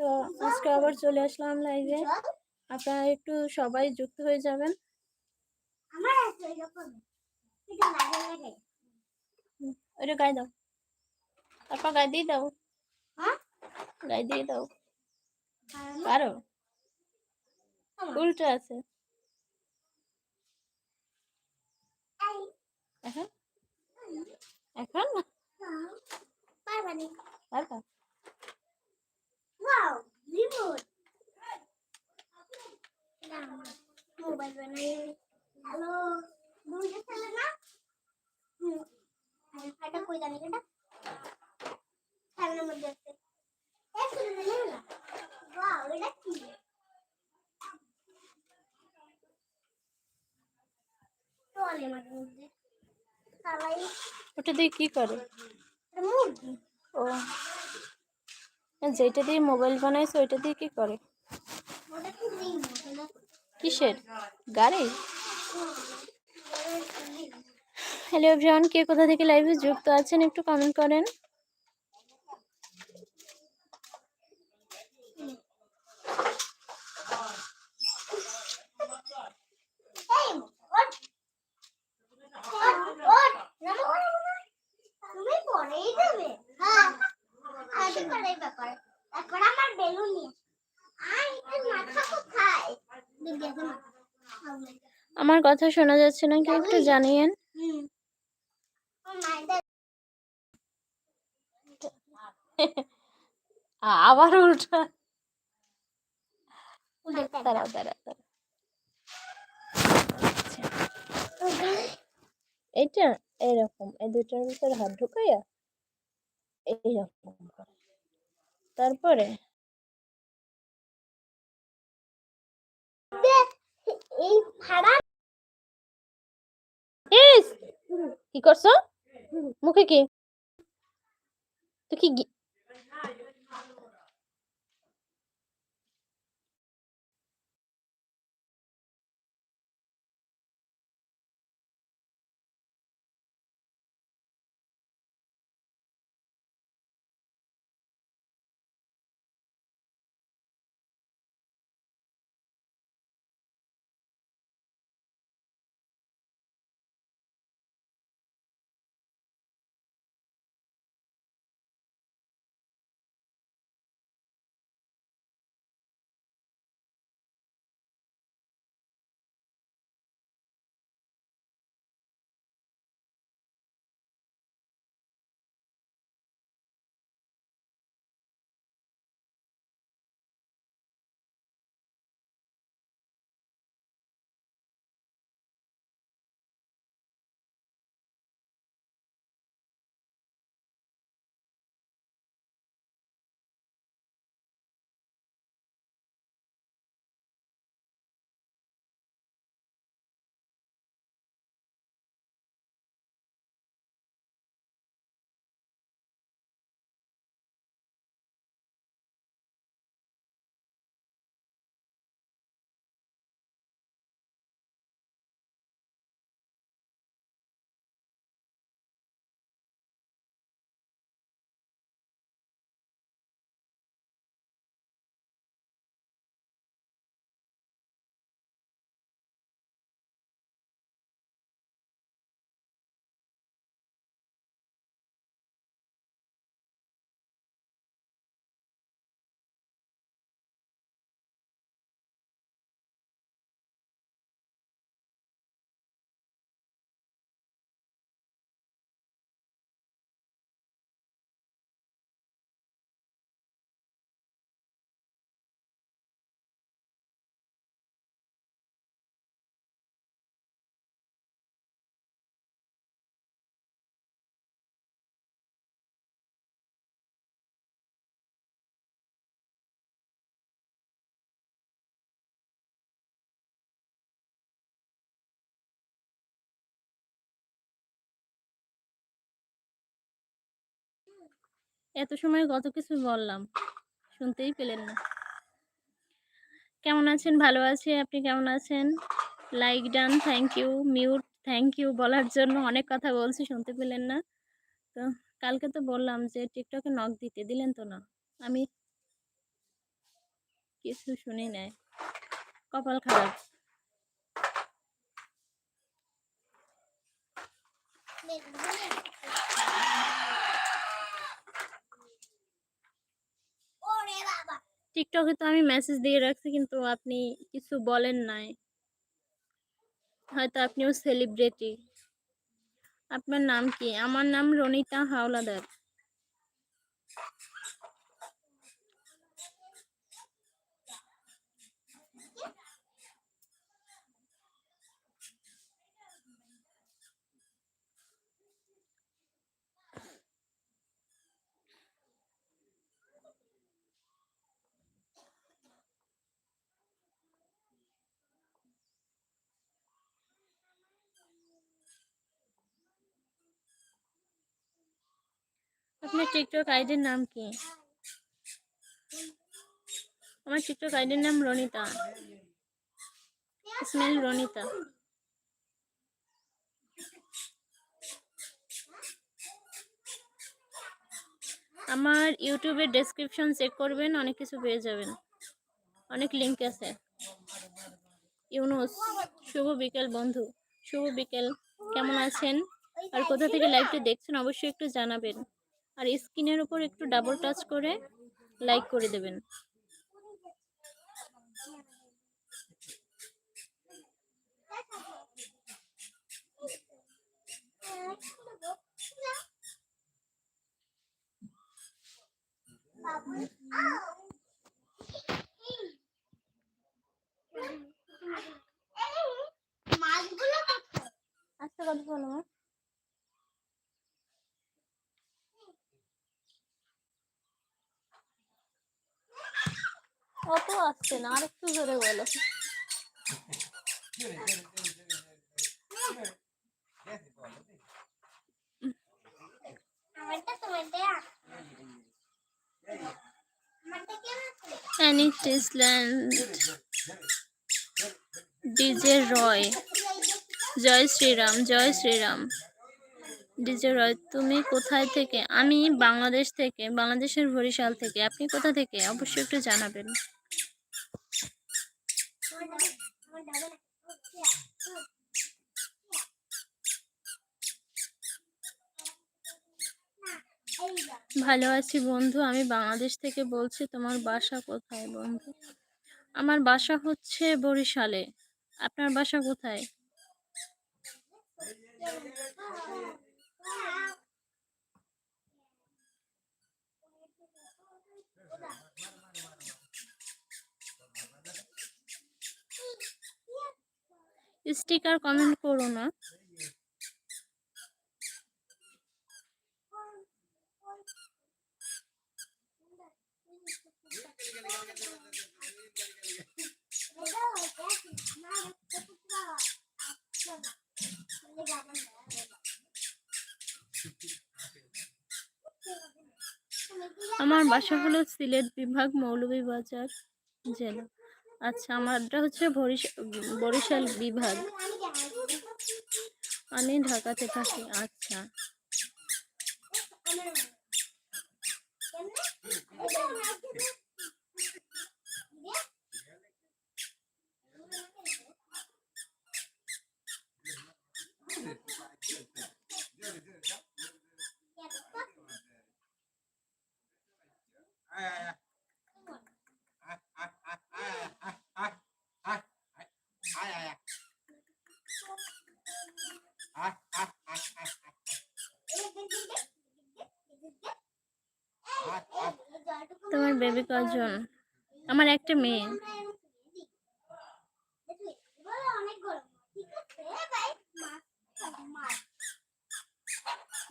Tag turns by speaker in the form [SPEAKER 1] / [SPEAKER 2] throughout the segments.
[SPEAKER 1] তো আজকে আবার চলে আসলাম লাইভে আপনারা একটু সবাই যুক্ত হয়ে যাবেন। ওইটা গায়ে দাও। তারপর গায়ে দিয়ে দাও।
[SPEAKER 2] হ্যাঁ?
[SPEAKER 1] গায়ে দিয়ে দাও। পারো উল্টো আছে। এখন? এখন? পারবা?
[SPEAKER 2] ওয়াও রিমোট মোবাইল বানাই হ্যালো দুইটা খেলে না হুম আর এটা কই জানি এটা খেলনার মধ্যে আছে এই শুনে দিলে না ওয়াও এটা কি টলে মাঝে মধ্যে সবাই
[SPEAKER 1] ওটা দিয়ে কি করে
[SPEAKER 2] এটা মুরগি
[SPEAKER 1] ও যেটা দিয়ে মোবাইল বানাইছো, ওইটা দিয়ে কি করে? কিসের? গাড়ি হ্যালো এভরিওয়ান কে কোথা থেকে লাইভে যুক্ত আছেন একটু কমেন্ট করেন
[SPEAKER 2] এই ওট ওট ওট নামো নামো না তুমি পরেই যাবে হ্যাঁ ব্যাপার। একবার আমার বেলুন নিয়ে
[SPEAKER 1] আমার কথা শোনা যাচ্ছে না কি একটু জানিয়েন। আবার উল্টা। দাঁড়াও দাঁড়াও দাঁড়াও। এইটা এইরকম এই দুটার ভিতরে হাত ঢুকাইয়া এইরকম করে। তারপরে? কি করছ? মুখে কি? তুই কি এত সময় কত কিছু বললাম, শুনতেই পেলেন না। কেমন আছেন? ভালো আছি, আপনি কেমন আছেন? Like done thank you mute thank you বলার জন্য অনেক কথা বলছি, শুনতে পেলেন না। তো কালকে তো বললাম যে টিকটকে নক দিতে, দিলেন তো না। আমি কিছু শুনি নাই। কপাল খারাপ।
[SPEAKER 2] ওরে বাবা
[SPEAKER 1] টিকটকে তো আমি মেসেজ দিয়ে রাখছি, কিন্তু আপনি কিছু বলেন নাই। হয়তো আপনিও সেলিব্রিটি। আপনার নাম কি? আমার নাম রনিতা হাওলাদার। আপনার টিকটক আইডির নাম কি? আমার টিকটক আইডির নাম রনিতা। স্মেল রনিতা। আমার ইউটিউবের ডেসক্রিপশন চেক করবেন, অনেক কিছু পেয়ে যাবেন। অনেক লিঙ্ক আছে। ইউনুস, শুভ বিকেল বন্ধু। শুভ বিকেল, কেমন আছেন? আর কোথা থেকে লাইভটি দেখছেন, অবশ্যই একটু জানাবেন। আর স্ক্রিনের উপর একটু ডাবল টাচ করে লাইক করে দেবেন।
[SPEAKER 2] মাছগুলো
[SPEAKER 1] আচ্ছা কথা বলো অত আসছে না আর একটু জোরে বলো। টিসল্যান্ড ডিজে রয় জয় শ্রীরাম জয় শ্রীরাম। ডিজে রয় তুমি কোথায় থেকে? আমি বাংলাদেশ থেকে, বাংলাদেশের বরিশাল থেকে। আপনি কোথা থেকে? অবশ্যই একটু জানাবেন
[SPEAKER 2] আমার ডাবে- আমার ডাবে না। না, এই যা।
[SPEAKER 1] ভালো আছি বন্ধু, আমি বাংলাদেশ থেকে বলছি, তোমার বাসা কোথায় বন্ধু? আমার বাসা হচ্ছে বরিশালে। আপনার বাসা কোথায়? স্টিকার কমেন্ট করো না। আমার বাসা হলো সিলেট বিভাগ মৌলভীবাজার জেলা। আচ্ছা আমারটা হচ্ছে বরিশাল বিভাগ। আমি ঢাকাতে থাকি আচ্ছা তোমার বেবি কজন আমার একটা মেয়ে
[SPEAKER 2] অনেক গরম ঠিক আছে ভাই মাছ মাছ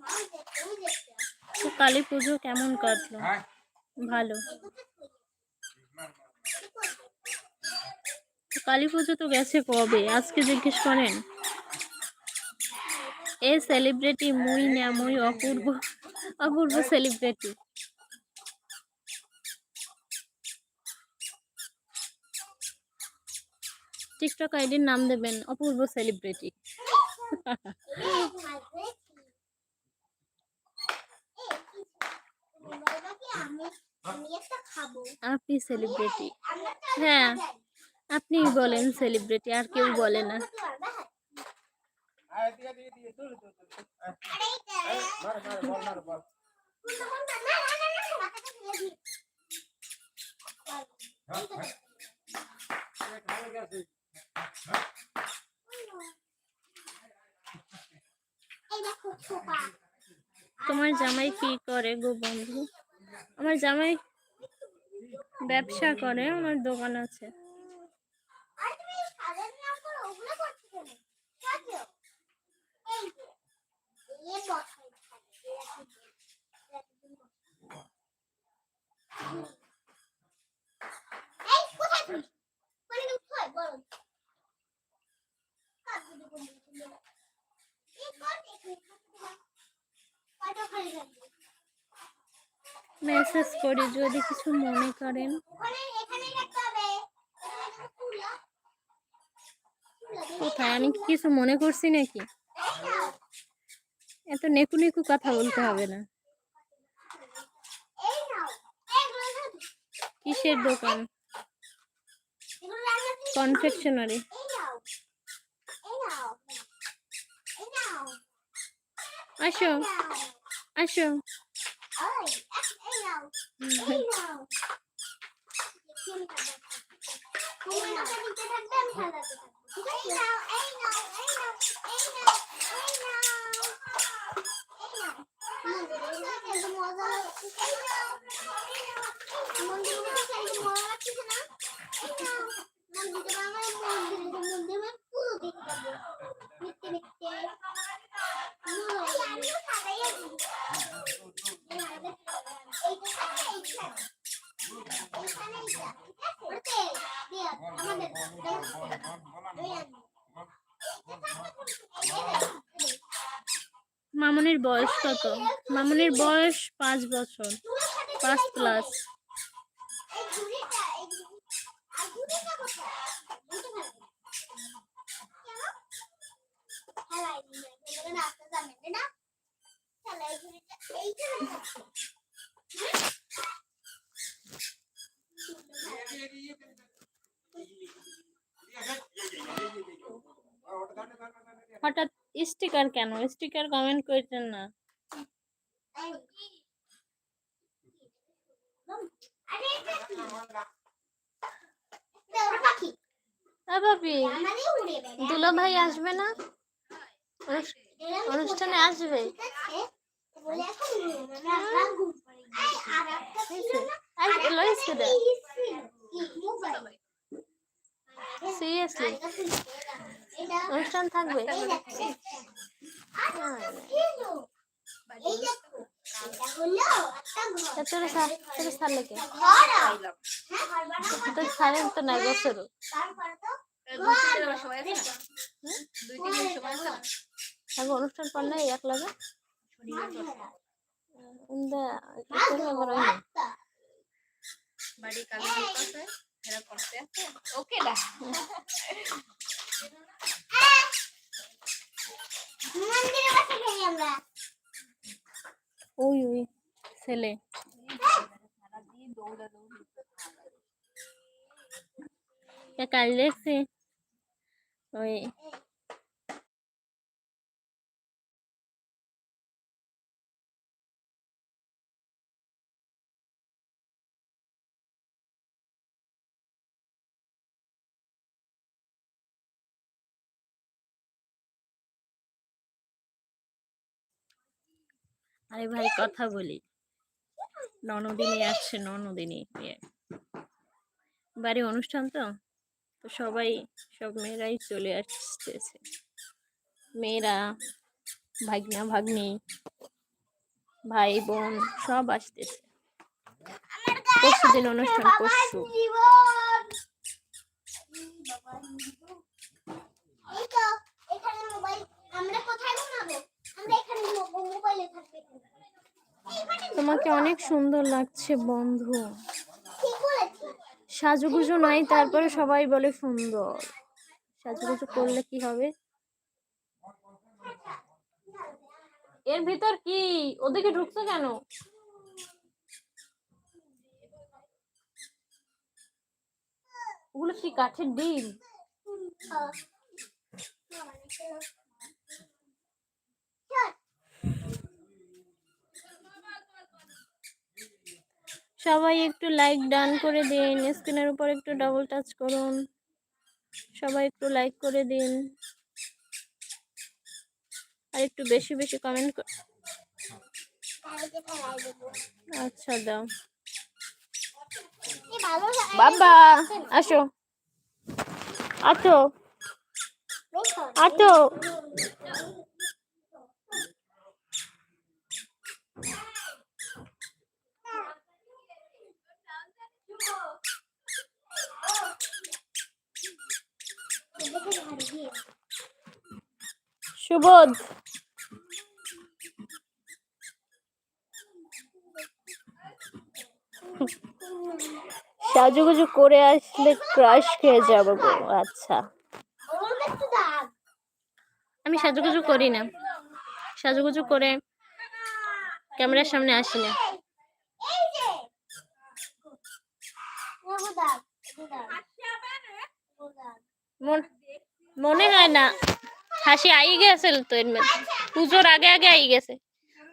[SPEAKER 2] মাছ দেখতে আমি দেখতে
[SPEAKER 1] তো কালী পুজো কেমন কাটলো? ভালো। তো কালী পুজো তো গেছে কবে? আজকে জিজ্ঞেস করেন? এ সেলিব্রিটি মুই না মুই অপূর্ব অপূর্ব সেলিব্রিটি টিকটক আইডির নাম দেবেন অপূর্ব সেলিব্রিটি
[SPEAKER 2] আমি আমি একটা খাব
[SPEAKER 1] আপনি সেলিব্রিটি হ্যাঁ আপনি বলেন সেলিব্রিটি আর কেউ বলে না
[SPEAKER 2] হ্যাঁ। কোনটা? না, না, না, না, মাথাটা ফেলে দিই। এই দেখো ছোপা।
[SPEAKER 1] তোমার জামাই কি করে গো বন্ধু আমার জামাই ব্যবসা করে আমার দোকান আছে।
[SPEAKER 2] আর তুমি
[SPEAKER 1] মেসেজ করি যদি কিছু মনে করেন। কোথায়? আমি কিছু মনে করছি নাকি? এত নেকু নেকু কথা বলতে হবে না। কিসের দোকান? কনফেকশনারি আসো আসো।
[SPEAKER 2] ঠিক আছে এই নাও এই নাও এই নাও এই নাও এই নাও এই নাও মন্দিরে খেলতে মজা লাগছে এই নাও এই নাও মন্দিরে খেলতে মজা লাগছে না এই নাও মন্দিরে আমার মন্দিরে মন্দিরে আমি পুরো দেখতে পাবো দেখতে দেখতে এই আমিও সাজাইয়া দিই
[SPEAKER 1] মামনির বয়স কত? মামনির বয়স পাঁচ বছর। পাঁচ প্লাস হঠাৎ স্টিকার কেন? স্টিকার কমেন্ট করতেন না।
[SPEAKER 2] বেড়ায়।
[SPEAKER 1] দুলা ভাই আসবে না? অনুষ- অনুষ্ঠানে আসবে? সিরিয়াসলি অনুষ্ঠান থাকবে।
[SPEAKER 2] এই দেখো আর একটা ছিল এই দেখো এটা হলো একটা ঘর।
[SPEAKER 1] তা তোর সা- তোর সালে কে
[SPEAKER 2] ঘর। হ্যাঁ
[SPEAKER 1] তোর তো নাই বছর। অনুষ্ঠান পর নাই এক লাগে বড়
[SPEAKER 3] কাজ করতে আছে। ওকে না
[SPEAKER 1] ওই ওই ছেলে। কাল দেখছি। ওই আরে ভাই, কথা বলি। ননদিনী আসছে, ননদিনী। বাড়ি অনুষ্ঠান তো? তো সবাই, সব মেয়েরাই চলে আসতেছে। মেয়েরা, ভাগনা, ভাগ্নি, ভাই, বোন, সব আসতেছে। পরশু দিন অনুষ্ঠান, পরশু।
[SPEAKER 2] আমরা কোথায় ঘুমাবো?
[SPEAKER 1] তোমাকে অনেক সুন্দর লাগছে বন্ধু। সাজুগুজু নাই তারপরে সবাই বলে সুন্দর। সাজুগুজু করলে কি হবে? এর ভিতর কি? ওদিকে ঢুকছো কেন?
[SPEAKER 4] ওগুলো কি কাঠের ডিম? সবাই একটু লাইক ডান করে দিন স্ক্রিনের উপর একটু ডাবল টাচ করুন। সবাই একটু লাইক করে দিন। আর একটু বেশি বেশি কমেন্ট আচ্ছা দাও। বাবা, আসো। আসো আসো সুবোধ। সাজুগুজু করে আসলে ক্রাশ খেয়ে যাব গো আচ্ছা। আমি সাজুগুজু করি না। সাজুগুজু করে ক্যামেরার সামনে আসি না।
[SPEAKER 2] এই যে।
[SPEAKER 4] মন- হয় না। হাসি আই গেছে তো এর মধ্যে। পুজোর আগে আগে আই গেছে।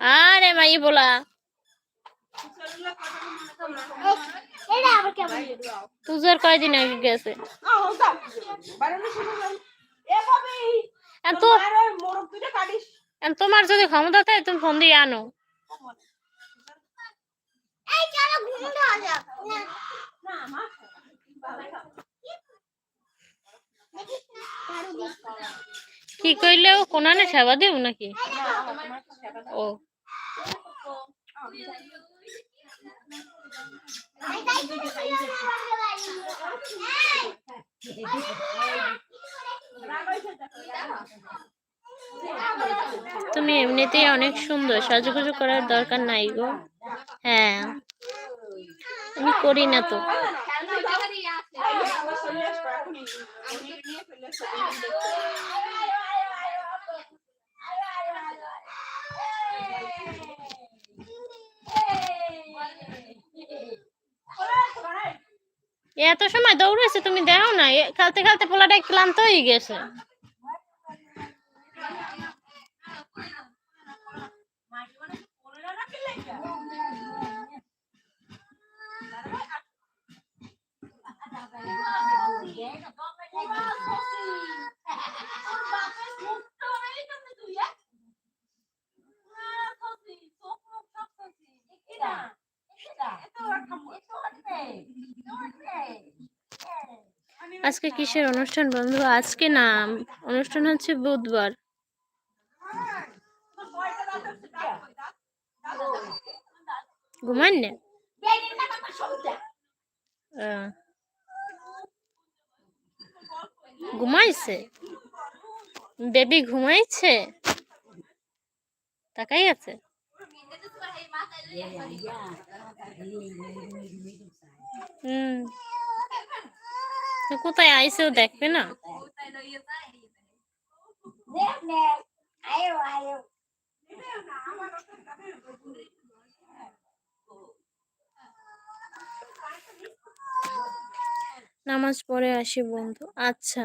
[SPEAKER 4] আরে মাই বলা। পুজোর কয়দিন আগে গেছে? তোমার যদি ক্ষমতা থাকে, তুমি ফোন দিয়ে আনো।
[SPEAKER 2] না ঝাড়ু দিস
[SPEAKER 4] ও? কোনানে সেবা দেব নাকি? ও। তুমি এমনিতেই অনেক সুন্দর, সাজুগুজু করার দরকার নাই গো। হ্যাঁ। আমি করি না তো। এত সময় দৌড়েছে তুমি দেখো না খেলতে খেলতে পোলাটা ক্লান্ত হয়ে গেছে। আজকে কিসের অনুষ্ঠান বন্ধু? আজকে না অনুষ্ঠান হচ্ছে বুধবার। ঘুমান না ঘুমাইছে? বেবি ঘুমাইছে? তাকাই আছে? কোথায় আইসেও দেখবে না? নামাজ পড়ে আসি বন্ধু। আচ্ছা।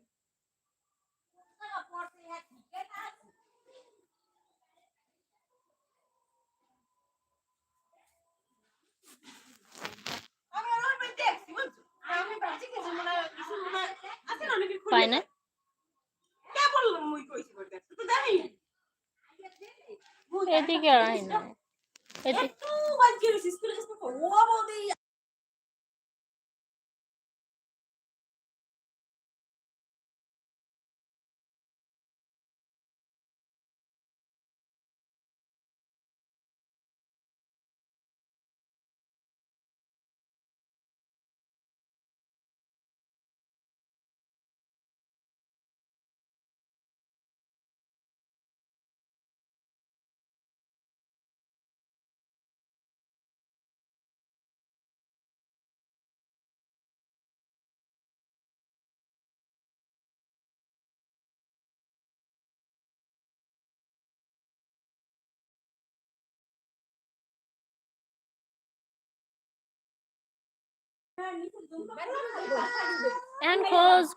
[SPEAKER 4] পায় না? এদিকে আয় না। এদিকে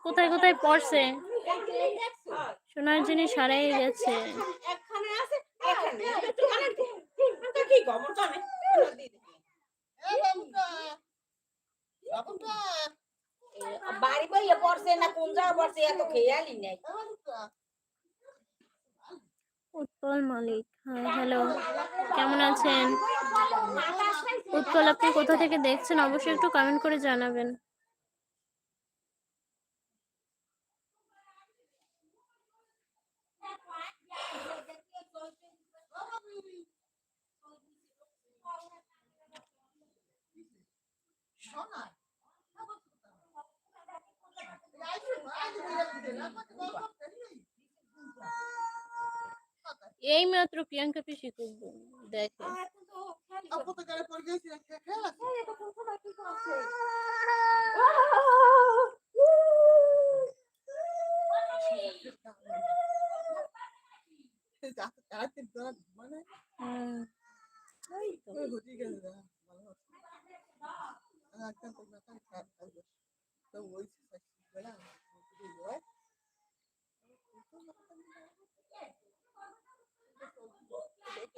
[SPEAKER 4] কোথায় কোথায় পড়ছে জিনিস হারিয়ে গেছে।
[SPEAKER 3] বাড়ি পড়ছে না পড়ছে এত খেয়ালই নেই
[SPEAKER 4] উৎপল মালিক। হ্যালো কেমন আছেন? উৎপল আপনি কোথা থেকে দেখছেন? অবশ্যই একটু কমেন্ট করে জানাবেন। এই মাত্র প্রিয়াঙ্কা পিসি করব দেখে। হুম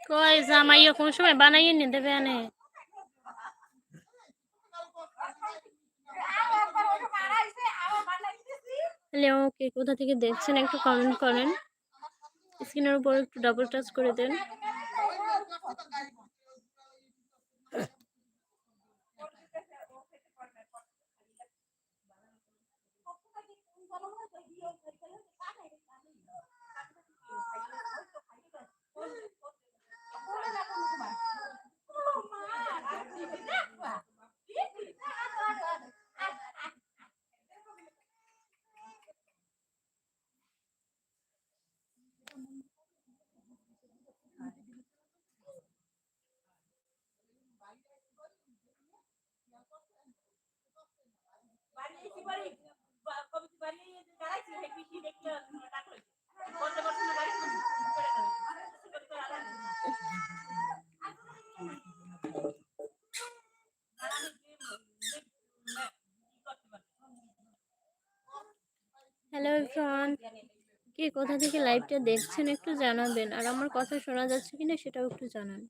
[SPEAKER 4] কই জামাইয়া কোন সময় বানাইয়ে নি দেবে আনে। হ্যালো কে কোথা থেকে দেখছেন একটু কমেন্ট করেন। স্ক্রিনের উপর একটু ডাবল টাচ করে দেন। হ্যালো এভরিওয়ান কে কোথা থেকে লাইভটা দেখছেন একটু জানাবেন, আর আমার কথা শোনা যাচ্ছে কিনা সেটাও একটু জানান।